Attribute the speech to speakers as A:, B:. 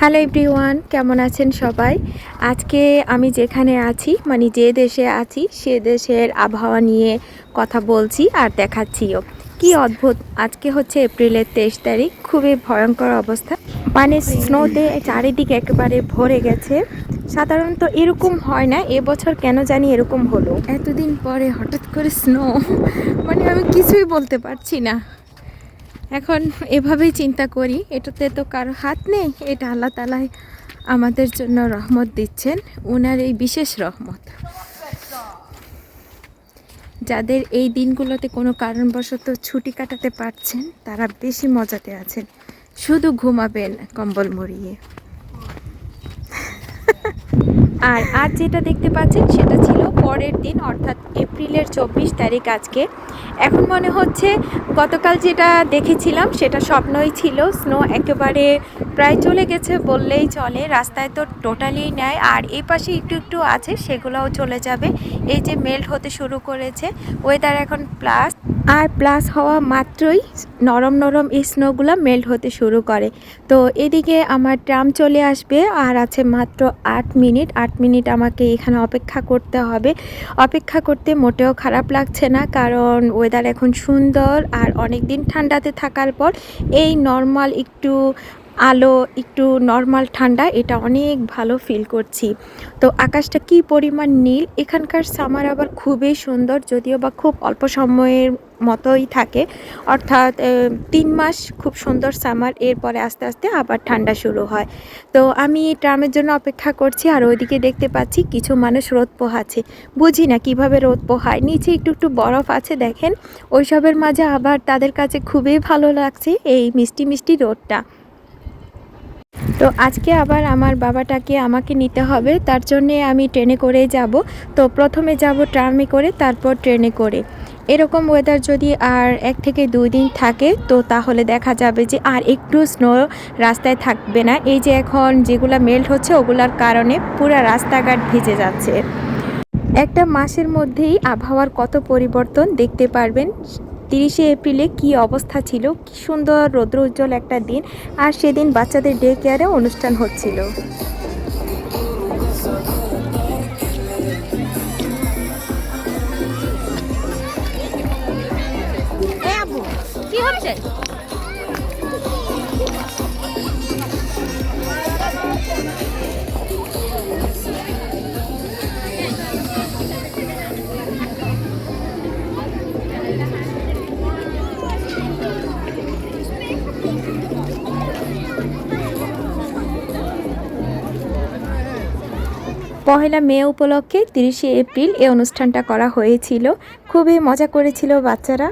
A: Hello everyone, কেমন আছেন সবাই? আজকে আমি যেখানে আছি মানে যে দেশে আছি, সে দেশের আবহাওয়া নিয়ে কথা বলছি আর দেখাচ্ছিও। কি অদ্ভুত, আজকে হচ্ছে এপ্রিলের তেইশ তারিখ, খুবই ভয়ঙ্কর অবস্থা। মানে স্নোতে চারিদিকে একেবারে ভরে গেছে। সাধারণত এরকম হয় না, এবছর কেন জানি এরকম হলো। এতদিন পরে হঠাৎ করে স্নো মানে আমি কিছুই বলতে পারছি না। এখন এভাবেই চিন্তা করি, এটাতে তো কারও হাত নেই, এটা আল্লাহ তালাই আমাদের জন্য রহমত দিচ্ছেন ওনার এই বিশেষ রহমত। যাদের এই দিনগুলোতে কোনো কারণবশত ছুটি কাটাতে পারছেন, তারা বেশি মজাতে আছেন। শুধু ঘুমাবেন কম্বল মরিয়ে আর আর যেটা দেখতে পাচ্ছেন, সেটা ছিল পরের দিন, অর্থাৎ এপ্রিলের চব্বিশ তারিখ আজকে। এখন মনে হচ্ছে গতকাল যেটা দেখেছিলাম সেটা স্বপ্নই ছিল। স্নো একেবারে প্রায় চলে গেছে বললেই চলে। রাস্তায় তো টোটালি নেয়। আর এই পাশে একটু একটু আছে, সেগুলোও চলে যাবে। এই যে মেল্ট হতে শুরু করেছে। ওয়েদার এখন প্লাস আর প্লাস হওয়া মাত্রই নরম নরম এই স্নোগুলো মেল্ট হতে শুরু করে। তো এদিকে আমার ট্রাম চলে আসবে আর আছে মাত্র আট মিনিট। আট মিনিট আমাকে এখানে অপেক্ষা করতে হবে। অপেক্ষা করতে মোটেও খারাপ লাগছে না, কারণ ওয়েদার এখন সুন্দর আর অনেক দিন ঠান্ডাতে থাকার পর এই নর্মাল একটু আলো, একটু নর্মাল ঠান্ডা এটা অনেক ভালো ফিল করছি। তো আকাশটা কি পরিমাণ নীল? এখানকার সামার আবার খুবই সুন্দর, যদিও বা খুব অল্প সময়ের মতোই থাকে। অর্থাৎ তিন মাস খুব সুন্দর সামার, এরপরে আস্তে আস্তে আবার ঠান্ডা শুরু হয়। তো আমি ট্রামের জন্য অপেক্ষা করছি, আর ওইদিকে দেখতে পাচ্ছি কিছু মানুষ রোদ পোহাচ্ছে। বুঝি না কীভাবে রোদ পোহায়। নিচে একটু একটু বরফ আছে, দেখেন। ওইসবের মাঝে আবার তাদের কাছে খুবই ভালো লাগছে এই মিষ্টি মিষ্টি রোদটা। তো আজকে আবার আমার বাবাটাকে আমাকে নিতে হবে, তার জন্যে আমি ট্রেনে করে যাব। তো প্রথমে যাব ট্রামে করে, তারপর ট্রেনে করে। এরকম ওয়েদার যদি আর এক থেকে দুই দিন থাকে, তো তাহলে দেখা যাবে যে আর একটু স্নো রাস্তায় থাকবে না। এই যে এখন যেগুলো মেল্ট হচ্ছে, ওগুলার কারণে পুরো রাস্তাঘাট ভিজে যাচ্ছে। একটা মাসের মধ্যেই আবহাওয়ার কত পরিবর্তন দেখতে পারবেন। তিরিশে এপ্রিলে কি অবস্থা ছিল? কি সুন্দর রৌদ্র উজ্জ্বল একটা দিন। আর সেদিন বাচ্চাদের ডে কেয়ারে অনুষ্ঠান হচ্ছিল।
B: হচ্ছে
A: পহেলা মে উপলক্ষে তিরিশে এপ্রিল এই অনুষ্ঠানটা করা হয়েছিল। খুবই মজা করেছিল বাচ্চারা।